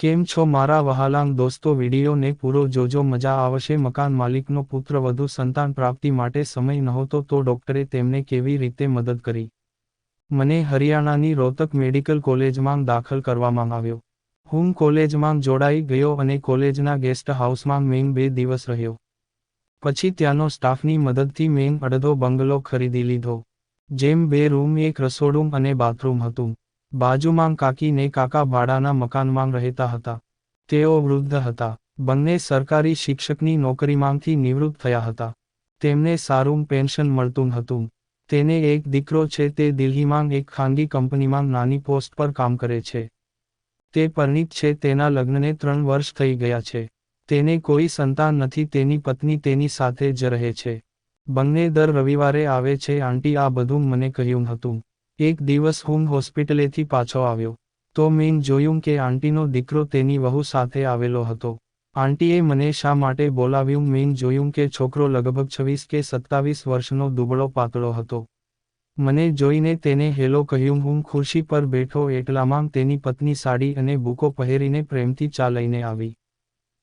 કેમ છો મારા વહાલાંગ દોસ્તો? વિડીયોને પૂરો જોજો, મજા આવશે. મકાન માલિકનો પુત્ર વધુ સંતાન પ્રાપ્તિ માટે સમય નહોતો, તો ડોક્ટરે તેમને કેવી રીતે મદદ કરી? મને હરિયાણાની રોહતક મેડિકલ કોલેજમાં દાખલ કરવામાં આવ્યો. હું કોલેજમાં જોડાઈ ગયો અને કોલેજના ગેસ્ટ હાઉસમાં મેં બે દિવસ રહ્યો. પછી ત્યાંનો સ્ટાફની મદદથી મેં અડધો બંગલો ખરીદી લીધો, જેમ બે રૂમ, એક રસોડું અને બાથરૂમ હતું. બાજુમાં કાકી ને કાકા ભાડાના મકાનમાં રહેતા હતા. તેઓ વૃદ્ધ હતા. બંને સરકારી શિક્ષકની નોકરીમાંથી નિવૃત્ત થયા હતા. તેમને સારું પેન્શન મળતું હતું. તેને એક દીકરો છે તે દિલ્હીમાં એક ખાનગી કંપનીમાં નાની પોસ્ટ પર કામ કરે છે. તે પરિણીત છે તેના લગ્નને ત્રણ વર્ષ થઈ ગયા છે. તેને કોઈ સંતાન નથી, તેની પત્ની તેની સાથે જ રહે છે. બંને દર રવિવારે આવે છે. આંટી આ બધું મને કહ્યું હતું. એક દિવસ હું હોસ્પિટલેથી પાછો આવ્યો. તો મેં જોયું કે આંટીનો દીકરો તેની વહુ સાથે આવેલો હતો. આંટીએ મને શા માટે બોલાવ્યું? મેં જોયું કે છોકરો લગભગ છવ્વીસ કે સત્તાવીસ વર્ષનો દુબળો પાતળો હતો. મને જોઈને તેને હેલો કહ્યું, હું ખુરશી પર બેઠો એટલામાં તેની પત્ની સાડી અને બુકો પહેરીને પ્રેમથી ચાલઈને આવી.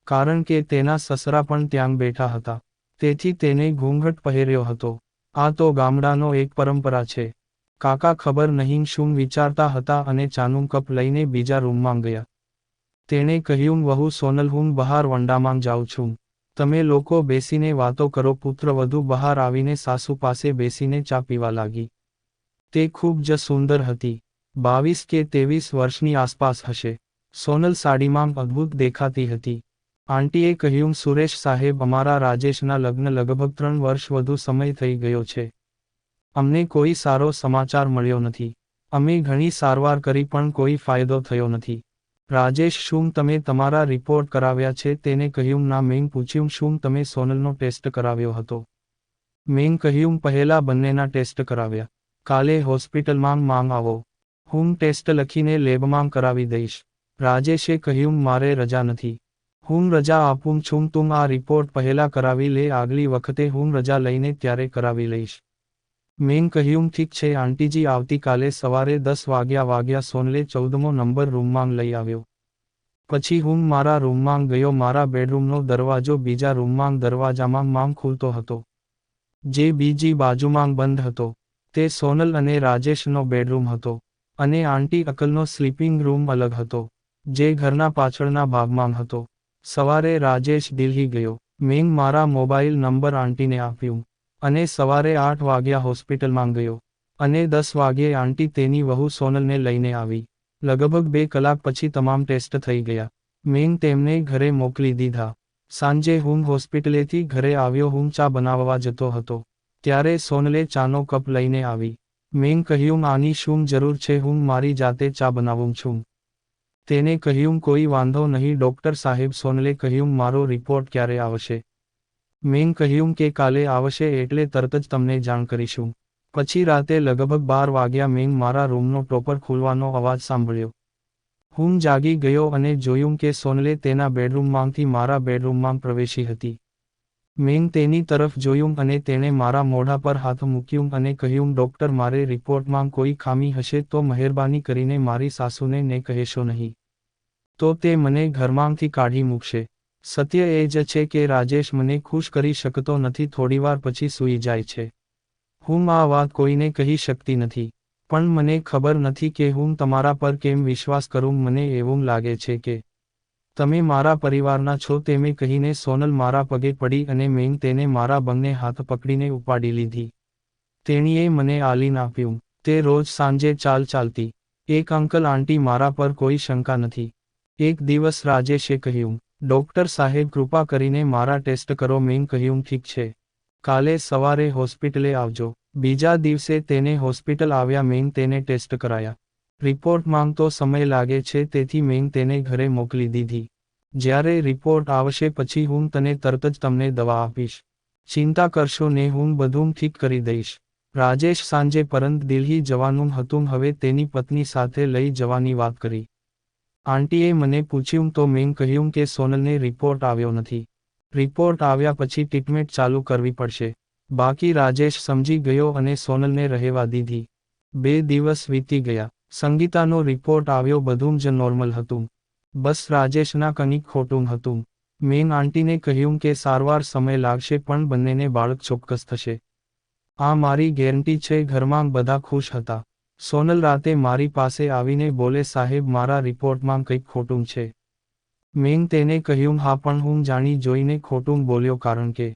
કારણ કે તેના સસરા પણ ત્યાં બેઠા હતા. તેથી તેને ઘૂંઘટ પહેર્યો હતો. આ તો ગામડાનો એક પરંપરા છે. કાકા ખબર નહીં શું વિચારતા હતા અને ચાનું કપ લઈને બીજા રૂમમાં ગયા. તેણે કહ્યું, વહુ સોનલ, હું બહાર વંડામાં જાઉં છું. તમે લોકો બેસીને વાતો કરો. પુત્ર વધુ બહાર આવીને સાસુ પાસે બેસીને ચા પીવા લાગી. તે ખૂબ જ સુંદર હતી. બાવીસ કે ત્રેવીસ વર્ષની આસપાસ હશે. સોનલ સાડીમાં અદ્ભુત દેખાતી હતી. આંટીએ કહ્યું, સુરેશ સાહેબ, અમારા રાજેશના લગ્ન લગભગ ત્રણ વર્ષ વધુ સમય થઈ ગયો છે. અમને કોઈ સારો સમાચાર મળ્યો નથી. અમે ઘણી સારવાર કરી પણ કોઈ ફાયદો થયો નથી. રાજેશ, શું તમે તમારા રિપોર્ટ કરાવ્યા છે તેને કહ્યું? ના, મેં પૂછ્યું, શું તમે સોનલનો ટેસ્ટ કરાવ્યો હતો? મેં કહ્યું, પહેલા બંનેના ટેસ્ટ કરાવ્યા. કાલે હોસ્પિટલમાં માંગ આવો. હું ટેસ્ટ લખીને લેબમાં કરાવી દઈશ. રાજેશે કહ્યું, મારે રજા નથી. હું રજા આપું છું, તું આ રિપોર્ટ પહેલા કરાવી લે, આગલી વખતે હું રજા લઈને ત્યારે કરાવી લઈશ. મેં કહ્યું, ઠીક છે, આંટીજી આવતીકાલે સવારે દસ વાગ્યા વાગ્યા સોનલે ચૌદમો નંબર રૂમમાં લઈ આવ્યો. પછી હું મારા રૂમમાં ગયો, મારા બેડરૂમનો દરવાજો બીજા રૂમમાં દરવાજામાં માં ખુલતો હતો. જે બીજી બાજુમાં બંધ હતો. તે સોનલ અને રાજેશનો બેડરૂમ હતો અને આંટી અકલનો સ્લીપિંગ રૂમ અલગ હતો, જે ઘરના પાછળના ભાગમાં હતો. સવારે રાજેશ દિલ્હી ગયો. મેં મારા મોબાઈલ નંબર આંટીને આપ્યું. અને સવારે આઠ વાગ્યા હોસ્પિટલમાં ગયો અને દસ વાગ્યે આંટી તેની વહુ સોનલને લઈને આવી. લગભગ બે કલાક પછી તમામ ટેસ્ટ થઈ ગયા. મેં તેમને ઘરે મોકલી દીધા. સાંજે હું હોસ્પિટલેથી ઘરે આવ્યો હું ચા બનાવવા જતો હતો. ત્યારે સોનલે ચાનો કપ લઈને આવી. મેં કહ્યું આની શું જરૂર છે? હું મારી જાતે ચા બનાવું છું. તેને કહ્યું, કોઈ વાંધો નહીં, ડોક્ટર સાહેબ. સોનલે કહ્યું, મારો રિપોર્ટ ક્યારે આવશે? મેં કહ્યું કે કાલે આવશે એટલે તરત જ તમને જાણ કરીશું. પછી રાતે લગભગ બાર વાગ્યા મેં મારા રૂમનો ટોપર ખોલવાનો અવાજ સાંભળ્યો. હું જાગી ગયો અને જોયું કે સોનલે તેના બેડરૂમમાંથી મારા બેડરૂમમાં પ્રવેશી હતી. મેં તેની તરફ જોયું અને તેણે મારા મોઢા પર હાથ મૂક્યું અને કહ્યું, ડૉક્ટર, મારે રિપોર્ટમાં કોઈ ખામી હશે તો મહેરબાની કરીને મારી સાસુને ને કહેશો નહીં. તો તે મને ઘરમાંથી કાઢી મૂકશે. સત્ય એ જ છે કે રાજેશ મને ખુશ કરી શકતો નથી, થોડીવાર પછી સૂઈ જાય છે. હું આ વાત કોઈને કહી શકતી નથી. પણ મને ખબર નથી કે હું તમારા પર કેમ વિશ્વાસ કરું, મને એવું લાગે છે કે તમે મારા પરિવારના છો, તેમે કહીને સોનલ મારા પગે પડી અને મેં તેને મારા બંને હાથ પકડીને ઉપાડી લીધી. તેણીએ મને આલીન આપ્યું. તે રોજ સાંજે ચાલ ચાલતી. એક અંકલ આંટી મારા પર કોઈ શંકા નથી. એક દિવસ રાજેશે કહ્યું ડોક્ટર સાહેબ કૃપા કરીને મારા ટેસ્ટ કરો, મેં કહ્યું, ઠીક છે. કાલે સવારે હોસ્પિટલે આવજો. બીજા દિવસે તેને હોસ્પિટલ આવ્યા, મેં તેને ટેસ્ટ કરાયા. રિપોર્ટ માંગતો સમય લાગે છે, તેથી મેં તેને ઘરે મોકલી દીધી. જ્યારે રિપોર્ટ આવશે પછી હું તને તરત જ તમને દવા આપીશ. ચિંતા કરશો ને હું બધું ઠીક કરી દઈશ. રાજેશ સાંજે પરંત દિલ્હી જવાનું હતું, હવે તેની પત્ની સાથે લઈ જવાની વાત કરી. આંટીએ મને પૂછ્યું તો મેં કહ્યું કે સોનલને રિપોર્ટ આવ્યો નથી. રિપોર્ટ આવ્યા પછી ટ્રીટમેન્ટ ચાલુ કરવી પડશે. બાકી રાજેશ સમજી ગયો અને સોનલને રહેવા દીધી. બે દિવસ વીતી ગયા. સંગીતાનો રિપોર્ટ આવ્યો બધું જ નોર્મલ હતું. બસ રાજેશના કંઈક ખોટું હતું. મેન આંટીને કહ્યું કે સારવાર સમય લાગશે પણ બંનેને બાળક ચોક્કસ થશે. આ મારી ગેરંટી છે, ઘરમાં બધા ખુશ હતા. સોનલ રાતે મારી પાસે આવીને બોલે, સાહેબ, મારા રિપોર્ટમાં કંઈક ખોટું છે. મેં તેને કહ્યું, હા, પણ હું જાણી જોઈને ખોટું બોલ્યો કારણ કે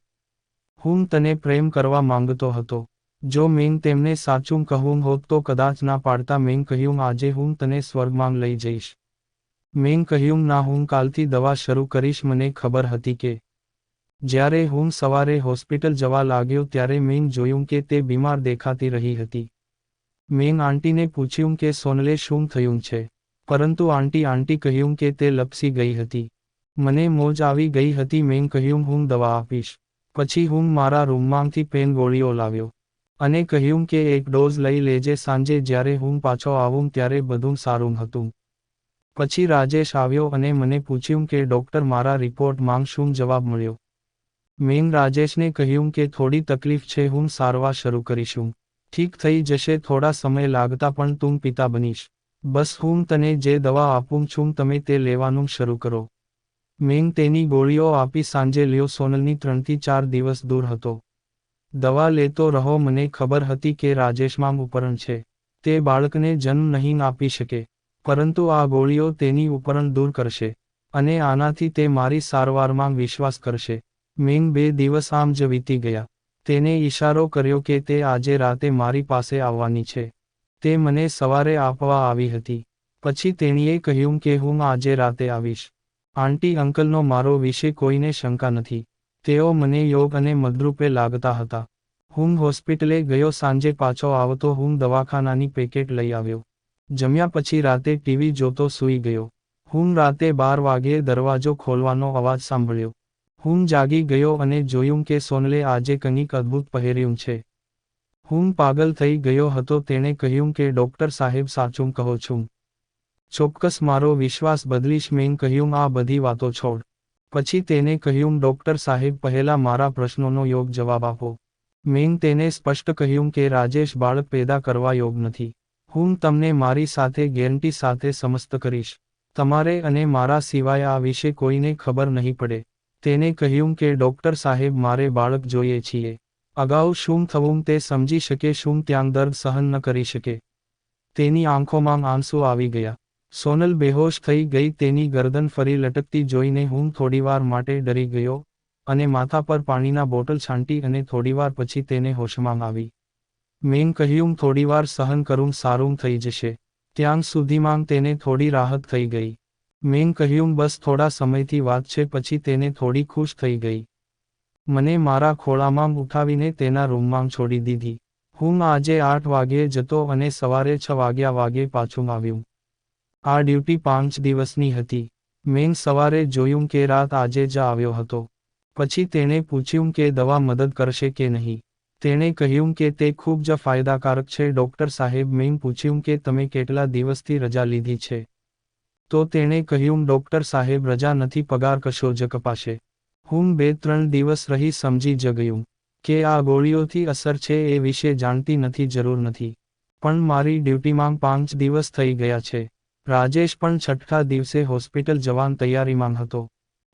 હું તને પ્રેમ કરવા માંગતો હતો. જો મેં તેમને સાચું કહું હોત તો કદાચ ના પાડતા. મેં કહ્યું, આજે હું તને સ્વર્ગમાં લઈ જઈશ. મેં કહ્યું, ના, હું કાલથી દવા શરૂ કરીશ. મને ખબર હતી કે જ્યારે હું સવારે હોસ્પિટલ જવા લાગ્યો ત્યારે મેં જોયું કે તે બીમાર દેખાતી રહી હતી. મેં આંટીને પૂછ્યું કે સોનલે શું થયું છે. પરંતુ આંટી આંટી કહ્યું કે તે લપસી ગઈ હતી. મને મોજ આવી ગઈ હતી, મેં કહ્યું, હું દવા આપીશ. પછી હું મારા રૂમમાંથી પેન ગોળીઓ લાવ્યો અને કહ્યું કે એક ડોઝ લઈ લેજે, સાંજે જ્યારે હું પાછો આવું ત્યારે બધું સારું હતું. પછી રાજેશ આવ્યો અને મને પૂછ્યું કે, ડોક્ટર, મારા રિપોર્ટમાં શું જવાબ મળ્યો? મેં રાજેશને કહ્યું કે, થોડી તકલીફ છે, હું સારવાર શરૂ કરીશું. ઠીક થઈ જશે, થોડા સમય લાગતા પણ તું પિતા બનીશ. બસ હું તને જે દવા આપું છું તમે તે લેવાનું શરૂ કરો. મેં તેની ગોળીઓ આપી સાંજે લ્યો, સોનલની ત્રણથી ચાર દિવસ દૂર હતો. દવા લેતો રહો, મને ખબર હતી કે રાજેશમાં ઉપરણ છે. તે બાળકને જન્મ નહીં આપી શકે, પરંતુ આ ગોળીઓ તેની ઉપરણ દૂર કરશે અને આનાથી તે મારી સારવારમાં વિશ્વાસ કરશે. મેં બે દિવસ આમ જ વીતી ગયા. તેને ઈશારો કર્યો કે તે આજે રાતે મારી પાસે આવવાની છે. તે મને સવારે આપવા આવી હતી. પછી તેણીએ કહ્યું કે હું આજે રાતે આવીશ. આંટી અંકલનો મારો વિશે કોઈને શંકા નથી. તેઓ મને યોગ અને મદરૂપે લાગતા હતા. હું હોસ્પિટલે ગયો સાંજે પાછો આવતો હું દવાખાનાની પેકેટ લઈ આવ્યો. જમ્યા પછી રાતે ટીવી જોતો સૂઈ ગયો. હું રાતે બાર વાગ્યે દરવાજો ખોલવાનો અવાજ સાંભળ્યો. હું જાગી ગયો અને જોયું કે સોનલે આજે કંઈક અદ્ભુત પહેર્યું છે. હું પાગલ થઈ ગયો હતો, તેણે કહ્યું કે, ડોક્ટર સાહેબ, સાચું કહો છું. ચોક્કસ મારો વિશ્વાસ બદલીશ, મેં કહ્યું, આ બધી વાતો છોડ. પછી તેને કહ્યું, ડોક્ટર સાહેબ, પહેલા મારા પ્રશ્નોનો યોગ જવાબ આપો. મેં તેને સ્પષ્ટ કહ્યું કે, રાજેશ, બાળક પેદા કરવા યોગ નથી. હું તમને મારી સાથે ગેરંટી સાથે સમસ્ત કરીશ. તમારે અને મારા સિવાય આ વિશે કોઈને ખબર નહીં પડે. તેને કહ્યું કે, ડોક્ટર સાહેબ, મારે બાળક જોઈએ છીએ. અગાઉ શું થવું તે સમજી શકે, શું ત્યાં દર્દ સહન ન કરી શકે. તેની આંખોમાં આંસુ આવી ગયા. સોનલ બેહોશ થઈ ગઈ, તેની ગરદન ફરી લટકતી જોઈને હું થોડીવાર માટે ડરી ગયો અને માથા પર પાણીના બોટલ છાંટી અને થોડીવાર પછી તેને હોશમાં આવી. મેં કહ્યું, થોડીવાર સહન કરું, સારું થઈ જશે. ત્યાં સુધીમાં તેને થોડી રાહત થઈ ગઈ. મેં કહ્યું, બસ થોડા સમયથી વાત છે, પછી તેને થોડી ખુશ થઈ ગઈ. મને મારા ખોળામાં ઉઠાવીને તેના રૂમમાં છોડી દીધી. હું આજે આઠ વાગ્યે જતો અને સવારે છ વાગ્યા વાગે પાછું આવ્યું. આ ડ્યુટી પાંચ દિવસની હતી. મેં સવારે જોયું કે રાત આજે જ આવ્યો હતો. પછી તેણે પૂછ્યું કે દવા મદદ કરશે કે નહીં. તેણે કહ્યું કે તે ખૂબ જ ફાયદાકારક છે. ડૉક્ટર સાહેબ, મેં પૂછ્યું કે તમે કેટલા દિવસથી રજા લીધી છે? તો તેણે કહ્યું, ડોક્ટર સાહેબ, રજા નથી, પગાર કશો જ કપાશે. હું બે ત્રણ દિવસ રહી સમજી જ ગયું કે આ ગોળીઓથી અસર છે એ વિશે જાણતી નથી, જરૂર નથી. પણ મારી ડ્યુટીમાં પાંચ દિવસ થઈ ગયા છે. રાજેશ પણ છઠ્ઠા દિવસે હોસ્પિટલ જવાન તૈયારીમાં હતો.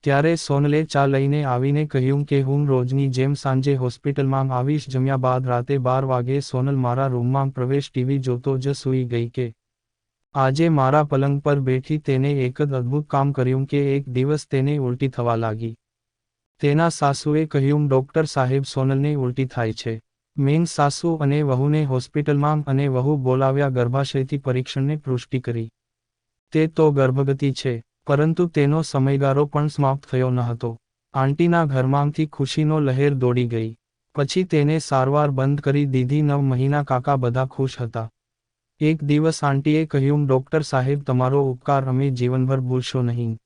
ત્યારે સોનલે ચા લઈને આવીને કહ્યું કે હું રોજની જેમ સાંજે હોસ્પિટલમાં આવીશ, જમ્યા બાદ રાતે બાર વાગે સોનલ મારા રૂમમાં પ્રવેશ ટીવી જોતો જ સૂઈ ગઈ કે આજે મારા પલંગ પર બેઠી તેને એક જ અદ્ભુત કામ કર્યું કે એક દિવસ તેને ઉલટી થવા લાગી. તેના સાસુએ કહ્યું, ડોક્ટર સાહેબ, સોનલને ઉલટી થાય છે. મેં સાસુ અને વહુને હોસ્પિટલમાં અને વહુ બોલાવ્યા ગર્ભાશયથી પરીક્ષણને પુષ્ટિ કરી. તે તો ગર્ભગતિ છે, પરંતુ તેનો સમયગાળો પણ સમાપ્ત થયો ન હતો. આંટીના ઘરમાંથી ખુશીનો લહેર દોડી ગઈ. પછી તેને સારવાર બંધ કરી દીધી, નવ મહિના કાકા બધા ખુશ હતા. એક દિવસ આંટીએ કહ્યું, ડૉક્ટર સાહેબ, તમારો ઉપકાર અમે જીવનભર ભૂલશો નહીં.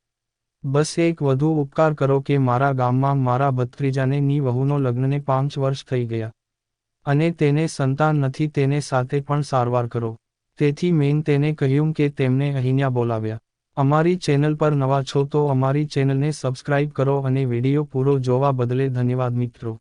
બસ એક વધુ ઉપકાર કરો કે મારા ગામમાં મારા ભત્રીજાને ની વહુનો લગ્નને પાંચ વર્ષ થઈ ગયા. અને તેને સંતાન નથી, તેને સાથે પણ સારવાર કરો. તેથી મેં તેને કહ્યું કે તેમને અહીંયા બોલાવ્યા. અમારી ચેનલ પર નવા છો તો અમારી ચેનલને સબસ્ક્રાઇબ કરો અને વીડિયો પૂરો જોવા બદલે ધન્યવાદ મિત્રો.